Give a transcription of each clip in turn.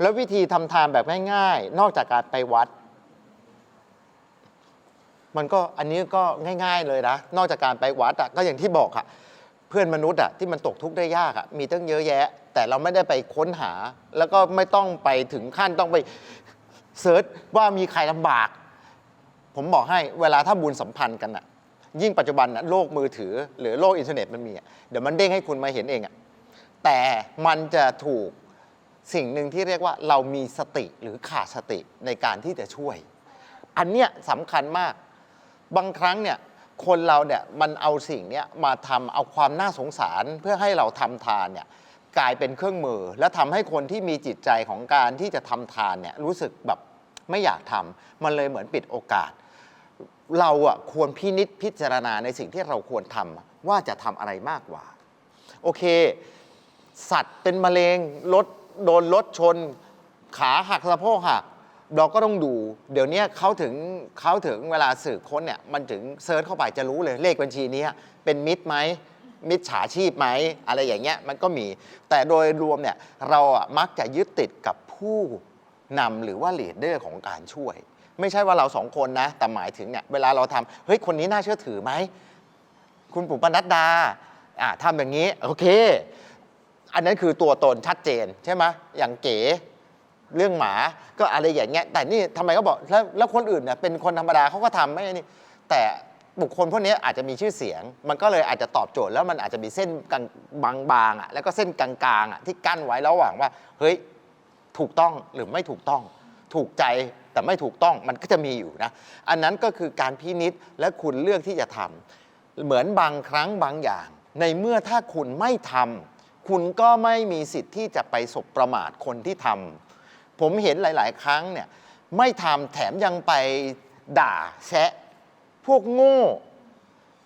แล้ววิธีทำทานแบบง่ายๆ นอกจากการไปวัด มันก็อันนี้ก็ง่าย ๆเลยนะ นอกจากการไปวัดอะก็อย่างที่บอกอะเพื่อนมนุษย์อะที่มันตกทุกข์ได้ยากอะมีตั้งเยอะแยะ แต่เราไม่ได้ไปค้นหา แล้วก็ไม่ต้องไปถึงขั้นต้องไปเซิร์ชว่ามีใครลำบาก ผมบอกให้เวลาถ้าบุญสัมพันธ์กันอะยิ่งปัจจุบันนะโลกมือถือ หรือโลกอินเทอร์เน็ตมันมีอะเดี๋ยวมันเด้งให้คุณมาเห็นเองอะแต่มันจะถูก สิ่งหนึ่งที่เรียกว่าเรามีสติหรือขาดสติในการที่จะช่วย อันเนี้ยสำคัญมาก บางครั้งเนี่ยคนเราเนี่ยมันเอาสิ่งเนี้ยมาทำเอาความน่าสงสารเพื่อให้เราทำทานเนี่ยกลายเป็นเครื่องมือ และทำให้คนที่มีจิตใจของการที่จะทำทานเนี่ยรู้สึกแบบไม่อยากทำมันเลยเหมือนปิดโอกาส เราอะควรพินิษพิจารณาในสิ่งที่เราควรทำว่าจะทำอะไรมากกว่า โอเค สัตว์เป็นมะเร็งรถ โดนรถชน ขาหักสะโพกหักเราก็ต้องดู เดี๋ยวนี้เขาถึงเขาถึงเวลาสืบค้นเนี่ยมันถึงเซิร์ชเข้าไปจะรู้เลยเลขบัญชีนี้เป็นมิตรไหมมิจฉาชีพไหมอะไรอย่างเงี้ยมันก็มี แต่โดยรวมเนี่ยเราอะมักจะยึดติดกับผู้นำหรือว่าลีดเดอร์ของการช่วย ไม่ใช่ว่าเราสองคนนะ แต่หมายถึงเนี่ยเวลาเราทำเฮ้ยคนนี้น่าเชื่อถือไหม คุณปู่ปนัดดาอ่าทำอย่างนี้ โอเค อันนั้นคือตัวตนชัดเจนใช่ไหมอย่างเก๋เรื่องหมาก็อะไรอย่างเงี้ยแต่นี่ทำไมเขาบอกแล้วแล้วคนอื่นเนี่ยเป็นคนธรรมดาเขาก็ทำไม่นี่แต่บุคคลพวกนี้อาจจะมีชื่อเสียง มันก็เลยอาจจะตอบโจทย์แล้วมันอาจจะมีเส้นกลางบางๆอะแล้วก็เส้นกลางๆอะที่กั้นไว้ระหว่างว่า เฮ้ยถูกต้องหรือไม่ถูกต้อง ถูกใจแต่ไม่ถูกต้องมันก็จะมีอยู่นะอันนั้นก็คือการพินิษและคุณเลือกที่จะทำเหมือนบางครั้งบางอย่าง ในเมื่อถ้าคุณไม่ทำ คุณก็ไม่มีสิทธิ์ที่จะไปสบประมาทคนที่ทำผมเห็นหลาย ๆ ครั้งเนี่ยไม่ทำแถมยังไปด่าแซะพวกโง่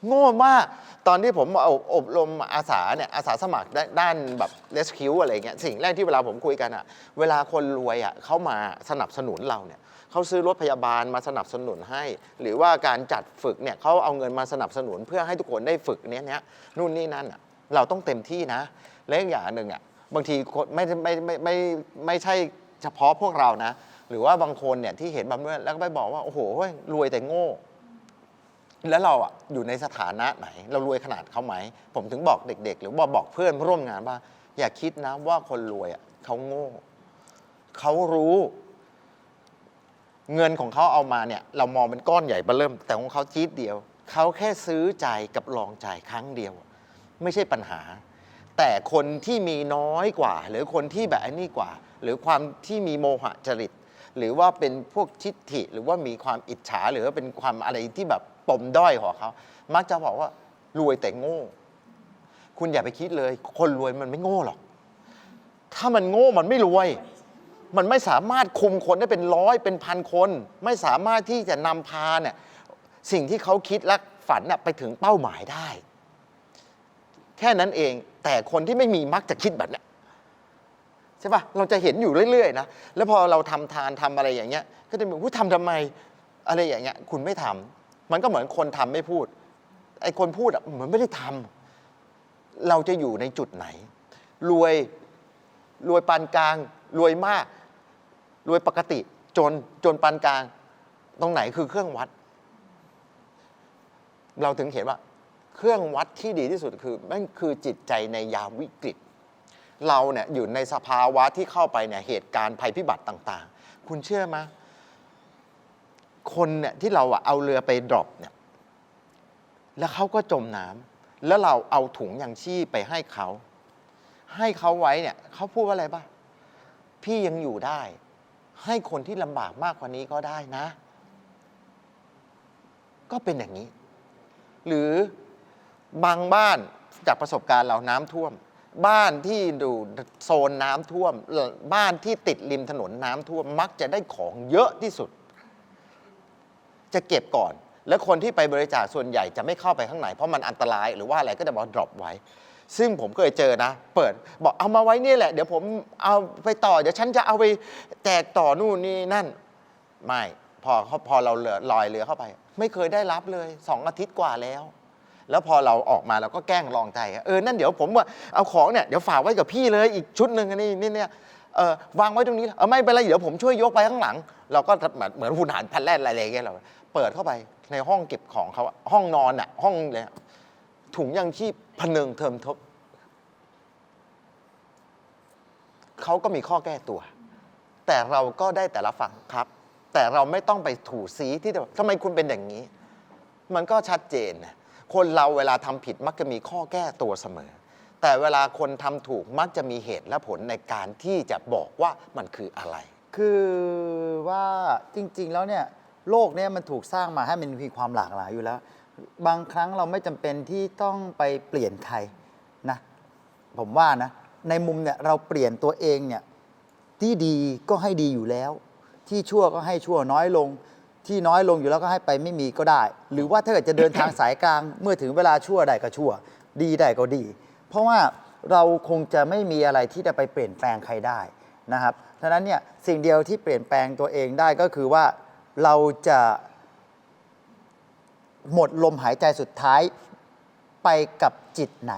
โง่มาก ตอนที่ผมเอาอบรมอาสาเนี่ยอาสาสมัครด้านแบบเ s สคิวอะไรเงี้ยสิ่งแรกที่เวลาผมคุยกันอะเวลาคนรวยอะเขามาสนับสนุนเราเนี่ยเขาซื้อรถพยาบาลมาสนับสนุนให้ หรือว่าการจัดฝึกเนี่ยเขาเอาเงินมาสนับสนุนเพื่อให้ทุกคนได้ฝึกเนี้ยเนี้ยนู่นนี่นั่นอะเราต้องเต็มที่นะ และอีกอย่างหนึ่งอะบางทีคนไม่ไม่ไม่ไม่ไม่ใช่เฉพาะพวกเรานะ หรือว่าบางคนเนี่ยที่เห็นแบบนี้แล้วก็ไปบอกว่าโอ้โหรวยแต่โง่ แล้วเราอะอยู่ในสถานะไหน เรารวยขนาดเขาไหม ผมถึงบอกเด็ก ๆ หรือว่าบอกเพื่อนร่วมงานว่า อย่าคิดนะว่าคนรวยอะเขาโง่เขารู้เงินของเขาเอามาเนี่ยเรามองเป็นก้อนใหญ่เบ้อเริ่ม แต่ของเขาจี๊ดเดียว เขาแค่ซื้อจ่ายกับลองจ่ายครั้งเดียว ไม่ใช่ปัญหา แต่คนที่มีน้อยกว่า หรือคนที่แบบไอ้นี่กว่า หรือความที่มีโมหะจริต หรือว่าเป็นพวกทิฏฐิ หรือว่ามีความอิจฉา หรือว่าเป็นความอะไรที่แบบปมด้อยของเขา มักจะบอกว่ารวยแต่โง่ คุณอย่าไปคิดเลย คนรวยมันไม่โง่หรอก ถ้ามันโง่มันไม่รวย มันไม่สามารถคุมคนได้เป็นร้อยเป็นพันคน ไม่สามารถที่จะนำพาเนี่ยสิ่งที่เขาคิดและฝันน่ไปถึงเป้าหมายได้ แค่นั้นเอง แต่คนที่ไม่มีมักจะคิดแบบเนี้ยใช่ปะเราจะเห็นอยู่เรื่อยๆนะแล้วพอเราทำทานทำอะไรอย่างเงี้ย ก็จะบอกว่าทำทำไมอะไรอย่างเงี้ย คุณไม่ทำมันก็เหมือนคนทำไม่พูดไอ้คนพูดอะเหมือนไม่ได้ทำเราจะอยู่ในจุดไหน รวยรวยปานกลาง รวยมาก รวยปกติ จนจนปานกลาง ตรงไหนคือเครื่องวัด เราถึงเห็นว่า เครื่องวัดที่ดีที่สุดคือนั่นคือจิตใจในยามวิกฤต เราเนี่ยอยู่ในสภาวะที่เข้าไปเนี่ยเหตุการณ์ภัยพิบัติต่าง ๆ คุณเชื่อไหมคนเนี่ยที่เราอะเอาเรือไปดรอปเนี่ยแล้วเขาก็จมน้ำแล้วเราเอาถุงยางชีพไปให้เขา ให้เขาไว้เนี่ยเขาพูดว่าอะไรบ้างพี่ยังอยู่ได้ ให้คนที่ลำบากมากกว่านี้ก็ได้นะ ก็เป็นอย่างนี้ หรือ บางบ้านจากประสบการณ์เราน้ำท่วม บ้านที่ดูโซนน้ำท่วม บ้านที่ติดริมถนนน้ำท่วม มักจะได้ของเยอะที่สุด จะเก็บก่อน แล้วคนที่ไปบริจาคส่วนใหญ่จะไม่เข้าไปข้างในเพราะมันอันตรายหรือว่าอะไรก็จะบอกดรอปไว้ ซึ่งผมเคยเจอนะ เปิดบอกเอามาไว้นี่แหละ เดี๋ยวผมเอาไปต่อ เดี๋ยวฉันจะเอาไปแจกต่อนู่นนี่นั่น ไม่พอพอเราเลอยเรือเข้าไป ไม่เคยได้รับเลยสองอาทิตย์กว่าแล้ว แล้วพอเราออกมาเราก็แกล้งลองใจเออนั่นเดี๋ยวผมว่าเอาของเนี่ยเดี๋ยวฝากไว้กับพี่เลยอีกชุดหนึ่งอันนี้นี่เนี่ยเออวางไว้ตรงนี้เออไม่เป็นไรเดี๋ยวผมช่วยยกไปข้างหลัง เราก็เหมือนหุ่นหันพันแล่นอะไรอย่างเงี้ยเราเปิดเข้าไปในห้องเก็บของเขาห้องนอนอะห้องเลยอะถุงยังชีพพนึงเทิมทบเขาก็มีข้อแก้ตัว แต่เราก็ได้แต่ละฟังครับ แต่เราไม่ต้องไปถูสีที่ทำไมคุณเป็นอย่างนี้ มันก็ชัดเจนนะ คนเราเวลาทำผิดมักจะมีข้อแก้ตัวเสมอ แต่เวลาคนทำถูกมักจะมีเหตุและผลในการที่จะบอกว่ามันคืออะไร คือว่าจริงๆแล้วเนี่ยโลกเนี่ยมันถูกสร้างมาให้มันมีความหลากหลายอยู่แล้ว บางครั้งเราไม่จำเป็นที่ต้องไปเปลี่ยนใครนะผมว่านะในมุมเนี่ยเราเปลี่ยนตัวเองเนี่ยที่ดีก็ให้ดีอยู่แล้ว ที่ชั่วก็ให้ชั่วน้อยลง ที่น้อยลงอยู่แล้วก็ให้ไปไม่มีก็ได้ หรือว่าถ้าเกิดจะเดินทางสายกลาง เมื่อถึงเวลาชั่วได้ก็ชั่ว ดีได้ก็ดี เพราะว่าเราคงจะไม่มีอะไรที่จะไปเปลี่ยนแปลงใครได้นะครับฉะนั้นเนี่ยสิ่งเดียวที่เปลี่ยนแปลงตัวเองได้ก็คือว่าเราจะหมดลมหายใจสุดท้ายไปกับจิตไหน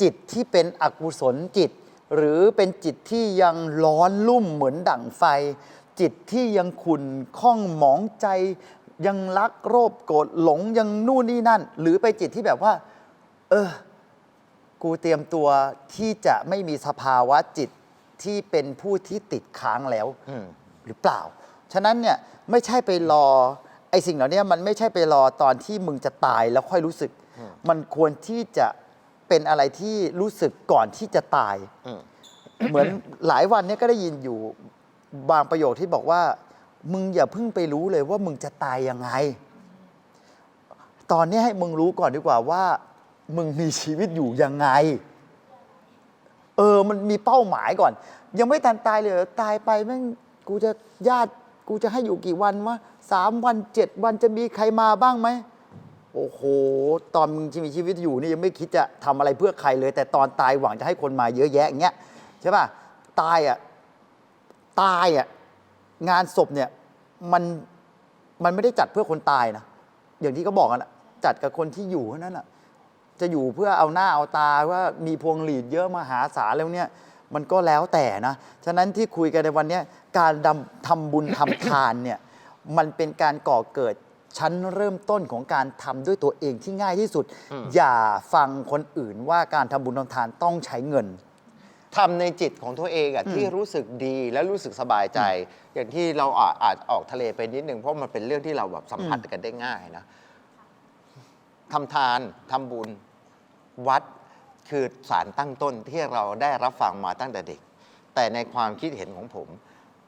จิตที่เป็นอกุศลจิต หรือเป็นจิตที่ยังร้อนลุ่มเหมือนดั่งไฟ จิตที่ยังขุ่นข้องหมองใจ ยังรักโรภโกรธหลงยังนู่นนี่นั่น หรือไปจิตที่แบบว่า เออ กูเตรียมตัวที่จะไม่มีสภาวะจิตที่เป็นผู้ที่ติดค้างแล้วอืมหรือเปล่า ฉะนั้นเนี่ยไม่ใช่ไปรอไอ้สิ่งเหล่านี้มันไม่ใช่ไปรอตอนที่มึงจะตายแล้วค่อยรู้สึก มันควรที่จะเป็นอะไรที่รู้สึกก่อนที่จะตายอืมเหมือนหลายวันเนี้ก็ได้ยินอยู่ บางประโยคที่บอกว่า มึงอย่าเพิ่งไปรู้เลยว่ามึงจะตายยังไง ตอนนี้ให้มึงรู้ก่อนดีกว่าว่า มึงมีชีวิตอยู่ยังไง เออมันมีเป้าหมายก่อน ยังไม่ทันตายเลยเหรอตายไปแม่งกูจะญาติกูจะให้อยู่กี่วันวะสามวันเจ็ดวันจะมีใครมาบ้างไหมโอ้โห ตอนมึงมีชีวิตอยู่นี่ยังไม่คิดจะทำอะไรเพื่อใครเลย แต่ตอนตายหวังจะให้คนมาเยอะแยะอย่างเงี้ยใช่ป่ะตายอะ ตายอะงานศพเนี่ยมันมันไม่ได้จัดเพื่อคนตายนะอย่างที่เขาบอกกันอะจัดกับคนที่อยู่เท่านั้นแหละจะอยู่เพื่อเอาหน้าเอาตาว่ามีพวงหลีดเยอะมหาศาลแล้วเนี่ย มันก็แล้วแต่นะ ฉะนั้นที่คุยกันในวันเนี้ยการดำทำบุญ ทำทานเนี่ยมันเป็นการก่อเกิดชั้นเริ่มต้นของการทำด้วยตัวเองที่ง่ายที่สุด อย่าฟังคนอื่นว่าการทำบุญทำทานต้องใช้เงิน ทำในจิตของตัวเองอะที่รู้สึกดีและรู้สึกสบายใจ อย่างที่เราอาจอาจออกทะเลไปนิดนึงเพราะมันเป็นเรื่องที่เราแบบสัมผัสกันได้ง่ายนะทำทานทำบุญวัดคือสารตั้งต้นที่เราได้รับฟังมาตั้งแต่เด็ก แต่ในความคิดเห็นของผม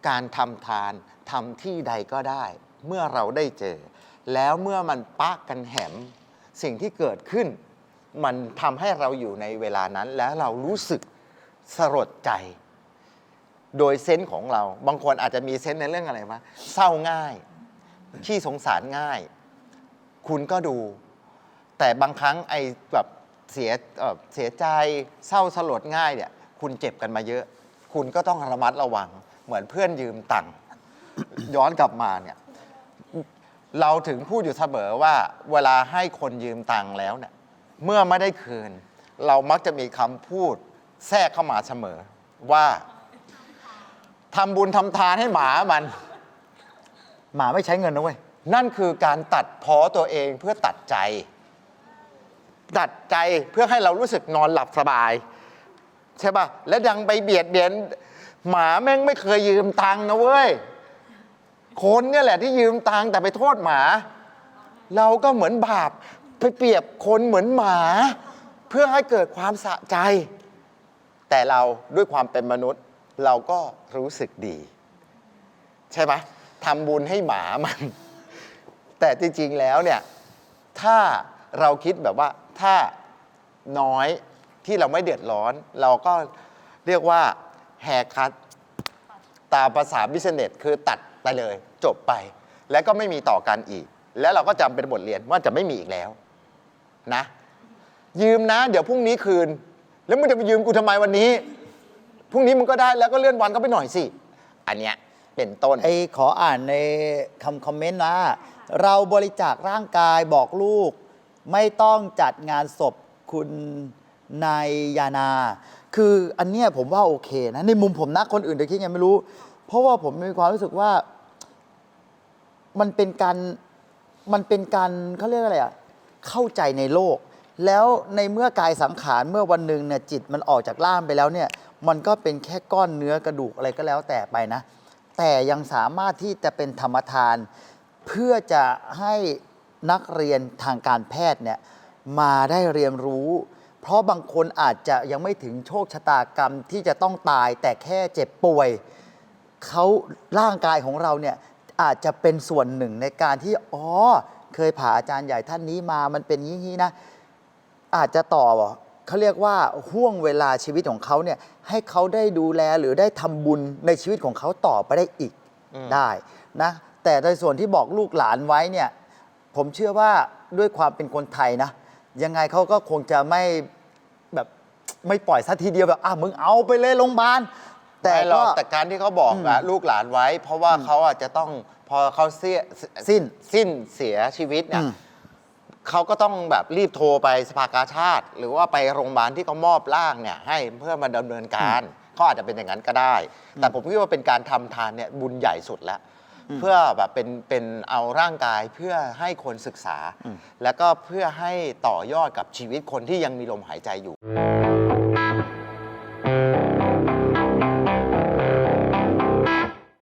การทำทานทำที่ใดก็ได้ เมื่อเราได้เจอ แล้วเมื่อมันปะกันแหมสิ่งที่เกิดขึ้น มันทำให้เราอยู่ในเวลานั้นแล้วเรารู้สึก สลดใจ โดยเซนส์ของเรา บางคนอาจจะมีเซนส์ในเรื่องอะไรวะเศร้าง่ายขี้สงสารง่าย คุณก็ดู แต่บางครั้งไอ้แบบเสียเเสียใจเศร้าสลดง่ายเนี่ย คุณเจ็บกันมาเยอะ คุณก็ต้องระมัดระวัง เหมือนเพื่อนยืมตังค์ย้อนกลับมาเนี่ย เราถึงพูดอยู่เสมอว่า เวลาให้คนยืมตังค์แล้วเนี่ย เมื่อไม่ได้คืน เรามักจะมีคำพูด แทรกเข้ามาเสมอว่าทำบุญทำทานให้หมามัน หมาไม่ใช้เงินนะเว้ย นั่นคือการตัดพอตัวเองเพื่อตัดใจ ตัดใจเพื่อให้เรารู้สึกนอนหลับสบาย ใช่ป่ะ และดังไปเบียดเบียน หมาแม่งไม่เคยยืมตังค์นะเว้ย คนเนี่ยแหละที่ยืมตังค์แต่ไปโทษหมา เราก็เหมือนบาปไปเปรียบคนเหมือนหมา เพื่อให้เกิดความสะใจ แต่เราด้วยความเป็นมนุษย์เราก็รู้สึกดี ใช่ไหมทำบุญให้หมามัน แต่จริงๆแล้วเนี่ยถ้าเราคิดแบบว่าถ้าน้อยที่เราไม่เดือดร้อน เราก็เรียกว่าแฮคัตตามภาษาบิสเนสคือตัดไปเลย จบไป แล้วก็ไม่มีต่อกันอีก แล้วเราก็จำเป็นบทเรียนว่าจะไม่มีอีกแล้วนะ ยืมนะ เดี๋ยวพรุ่งนี้คืน แล้วมึงจะไปยืมกูทำไมวันนี้ พรุ่งนี้มึงก็ได้แล้วก็เลื่อนวันก็ไปหน่อยสิ อันเนี้ยเป็นต้น ไอขออ่านในคำคอมเมนต์นะ เราบริจาคร่างกายบอกลูก ไม่ต้องจัดงานศพคุณนายยานา คืออันเนี้ยผมว่าโอเคนะ ในมุมผมนะคนอื่นจะคิดไงไม่รู้ เพราะว่าผมมีความรู้สึกว่า มันเป็นการมันเป็นการเขาเรียกอะไรอะเข้าใจในโลก แล้วในเมื่อกายสังขารเมื่อวันหนึ่งเนี่ยจิตมันออกจากร่างไปแล้วเนี่ยมันก็เป็นแค่ก้อนเนื้อกระดูกอะไรก็แล้วแต่ไปนะ แต่ยังสามารถที่จะเป็นธรรมทาน เพื่อจะให้นักเรียนทางการแพทย์เนี่ยมาได้เรียนรู้ เพราะบางคนอาจจะยังไม่ถึงโชคชะตากรรมที่จะต้องตายแต่แค่เจ็บป่วยเขาร่างกายของเราเนี่ยอาจจะเป็นส่วนหนึ่งในการที่อ๋อเคยผ่าอาจารย์ใหญ่ท่านนี้มามันเป็นอย่างนี้นะ อาจจะต่อเขาเรียกว่าห่วงเวลาชีวิตของเขาเนี่ยให้เขาได้ดูแลหรือได้ทำบุญในชีวิตของเขาต่อไปได้อีกอืมได้นะแต่ในส่วนที่บอกลูกหลานไว้เนี่ยผมเชื่อว่าด้วยความเป็นคนไทยนะ ยังไงเขาก็คงจะไม่แบบไม่ปล่อยสัทีเดียวแบบอะมึงเอาไปเลยโรงพยาบาลแต่ไม่หรก็อกแต่การที่เขาบอกอะลูกหลานไว้ เพราะว่าเขาอาจจะต้องพอเขาเสียสิ้นสิ้นเสียชีวิตเนี่ยอืม เขาก็ต้องแบบรีบโทรไปสภากาชาติ หรือว่าไปโรงพยาบาลที่เขามอบร่างเนี่ยให้เพื่อมาดำเนินการเขาอาจจะเป็นอย่างนั้นก็ได้ แต่ผมคิดว่าเป็นการทำทานเนี่ยบุญใหญ่สุดแล้ว เพื่อแบบเป็นเป็นเอาร่างกายเพื่อให้คนศึกษา แล้วก็เพื่อให้ต่อยอดกับชีวิตคนที่ยังมีลมหายใจอยู่